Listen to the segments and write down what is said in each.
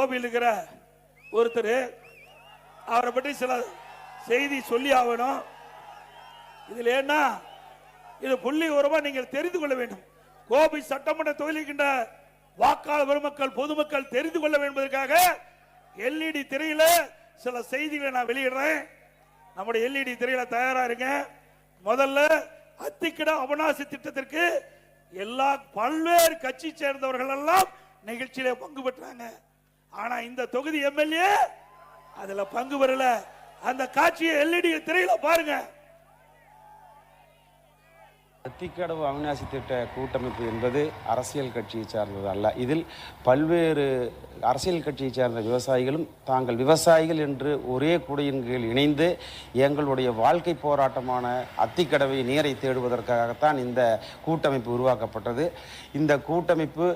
கோபியில் இருக்கிற ஒருத்தர் அவரை பற்றி சில செய்தி சொல்லி ஆகணும். இதில் என்ன இது புள்ளி உரமாக நீங்கள் தெரிந்து கொள்ள வேண்டும். கோபி சட்டமன்ற தொகுதிக்கின்ற வாக்காளர் பெருமக்கள் பொதுமக்கள் தெரிந்து கொள்ள வேண்டும் என்பதற்காக எல்இடி திரையில சில செய்திகளை நான் வெளியிடுறேன். நம்முடைய எல்இடி திரையில தயாரா இருங்க. முதல்ல அத்திக்கிட அவனாசி திட்டத்திற்கு எல்லா பல்வேறு கட்சி சேர்ந்தவர்கள் எல்லாம் நிகழ்ச்சியில பங்கு பெற்றாங்க. ஆனா இந்த தொகுதி எம்எல்ஏ அதுல பங்கு பெறல. அந்த காட்சியை எல்இடி திரையில பாருங்க. அத்திக்கடவு அவிநாசி திட்ட கூட்டமைப்பு என்பது அரசியல் கட்சியை சார்ந்தது அல்ல. இதில் பல்வேறு அரசியல் கட்சியை சார்ந்த விவசாயிகளும் தாங்கள் விவசாயிகள் என்று ஒரே குடையின் கீழ் இணைந்து எங்களுடைய வாழ்க்கை போராட்டமான அத்திக்கடவை நீரை தேடுவதற்காகத்தான் இந்த கூட்டமைப்பு உருவாக்கப்பட்டது. இந்த கூட்டமைப்பு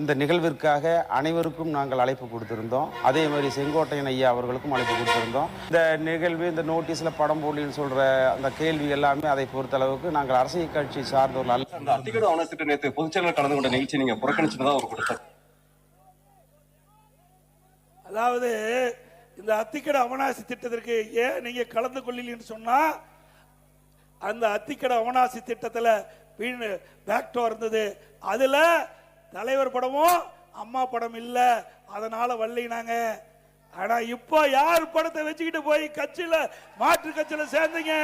இந்த நிகழ்விற்காக அனைவருக்கும் நாங்கள் அழைப்பு கொடுத்திருந்தோம். அதே மாதிரி செங்கோட்டையன் ஐயா அவர்களுக்கும் அழைப்பு கொடுத்திருந்தோம். இந்த நிகழ்வு இந்த நோட்டீஸில் படம் போடலின்னு சொல்ற அந்த கேள்வி எல்லாமே அதை பொறுத்தளவுக்கு நாங்கள் அரசியல் கட்சி சார்ந்தவர்கள் அந்த அத்திக்கட ஆவணத்திட்ட நேற்று பொதுச்செயலாளர் கலந்து கொண்ட நிகழ்ச்சி நீங்க புறக்கணிச்சுதான் ஒரு கொடுத்தார். அதாவது இந்த அத்திக்கடை அவனாசி திட்டத்திற்கு ஏன் நீங்க கலந்து கொள்ளலன்னு சொன்னா அந்த அத்திக்கடை அவனாசி திட்டத்துல பேக்டோ இருந்தது. அதுல தலைவர் படமும் அம்மா படம் இல்ல. அதனால வரலினாங்க ஆனா இப்போ யார் படத்தை வச்சுக்கிட்டு போய் கட்சியில மாற்று கட்சியில சேர்ந்தீங்க?